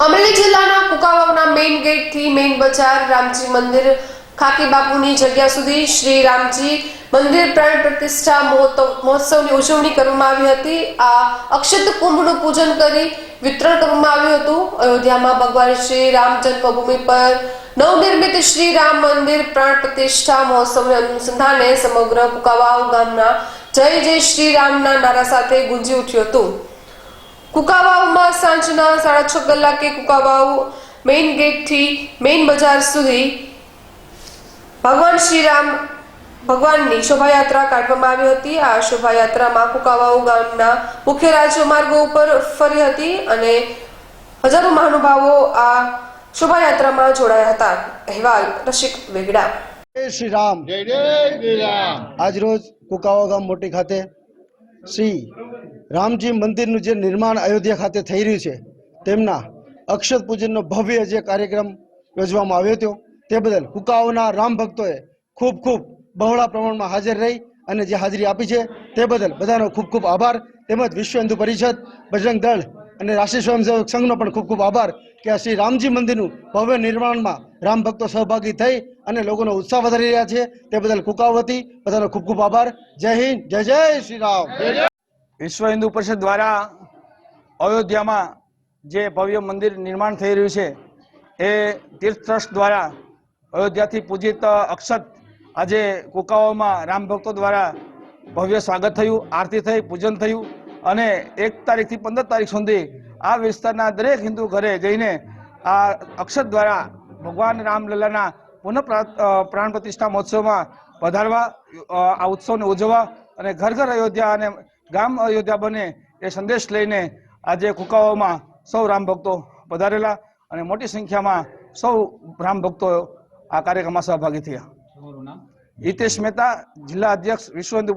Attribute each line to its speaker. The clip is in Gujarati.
Speaker 1: અમરેલી જિલ્લાના કુકાવાવના મેઇન ગેટથી મેઇન બજાર રામજી મંદિર ખાકી બાપુની જગ્યા સુધી શ્રી રામજી મંદિર પ્રાણ પ્રતિષ્ઠા મહોત્સવ- મહોત્સવની ઉજવણી કરવામાં આવી હતી. આ અક્ષત કુંભનું પૂજન કરી વિતરણ કરવામાં આવ્યું હતું. અયોધ્યામાં ભગવાન શ્રી રામ જન્મભૂમિ પર નવનિર્મિત શ્રી રામ મંદિર પ્રાણ પ્રતિષ્ઠા મહોત્સવને અનુસંધાને સમગ્ર કુકાવાવ ગામના જય જય શ્રી રામના નારા સાથે ગુંજી ઉઠ્યું હતું. કુકાવાવમાં સાંજના સાડા છ કલાકે કુકાવાવ મેઇન ગેટથી મેઇન બજાર સુધી ભગવાન શ્રીરામ ભગવાનની શોભાયાત્રા કાઢવામાં આવી હતી. આ શોભાયાત્રામાં કુકાવાવ ગામના મુખ્ય રાજ્ય માર્ગો ઉપર ફરી હતી અને હજારો મહાનુભાવો આ શોભાયાત્રામાં જોડાયા હતા. અહેવાલ રસિક વેગડા.
Speaker 2: જય શ્રી રામ.
Speaker 3: જય જય શ્રી રામ.
Speaker 2: આજરોજ કુકાવા ગામ મોટી ખાતે શ્રી રામજી મંદિરનું જે નિર્માણ અયોધ્યા ખાતે થઈ રહ્યું છે, તેમના અક્ષત પૂજનનો ભવ્ય જે કાર્યક્રમ યોજવામાં આવ્યો હતો, તે બદલ હુકાઓના રામ ભક્તોએ ખૂબ ખૂબ બહોળા પ્રમાણમાં હાજર રહી અને જે હાજરી આપી છે, તે બદલ બધાનો ખૂબ ખૂબ આભાર. તેમજ વિશ્વ હિન્દુ પરિષદ, બજરંગ દળ અને રાષ્ટ્રીય સ્વયંસેવક સંઘનો પણ ખૂબ ખૂબ આભાર કે શ્રી રામજી મંદિરનું ભવ્ય નિર્માણમાં રામ ભક્તો સહભાગી થઈ અને લોકોનો ઉત્સાહ વધારી રહ્યા છે. તે બદલ કુકાવતી બધાનો ખૂબ ખૂબ આભાર. જય હિન્દ, જય જય શ્રી રામ.
Speaker 4: વિશ્વ હિન્દુ પરિષદ દ્વારા અયોધ્યામાં જે ભવ્ય મંદિર નિર્માણ થઈ રહ્યું છે, એ તીર્થ ટ્રસ્ટ દ્વારા અયોધ્યાથી પૂજિત અક્ષત આજે કુકાઓમાં રામ ભક્તો દ્વારા ભવ્ય સ્વાગત થયું, આરતી થઈ, પૂજન થયું. અને એક તારીખથી પંદર તારીખ સુધી આ વિસ્તારના દરેક હિન્દુ ઘરે જઈને આ અક્ષર દ્વારા ભગવાન રામલલ્લાના પુનઃ પ્રાણ પ્રતિષ્ઠા મહોત્સવમાં પધારવા આ ઉત્સવને ઉજવવા અને ઘર ઘર અયોધ્યા અને ગામ અયોધ્યા બને એ સંદેશ લઈને આજે કુકાઓમાં સૌ રામ ભક્તો પધારેલા અને મોટી સંખ્યામાં સૌ રામ ભક્તો આ કાર્યક્રમમાં સહભાગી થયા. હિતેશ મહેતા જિલ્લા અધ્યક્ષ વિશ્વ હિન્દુ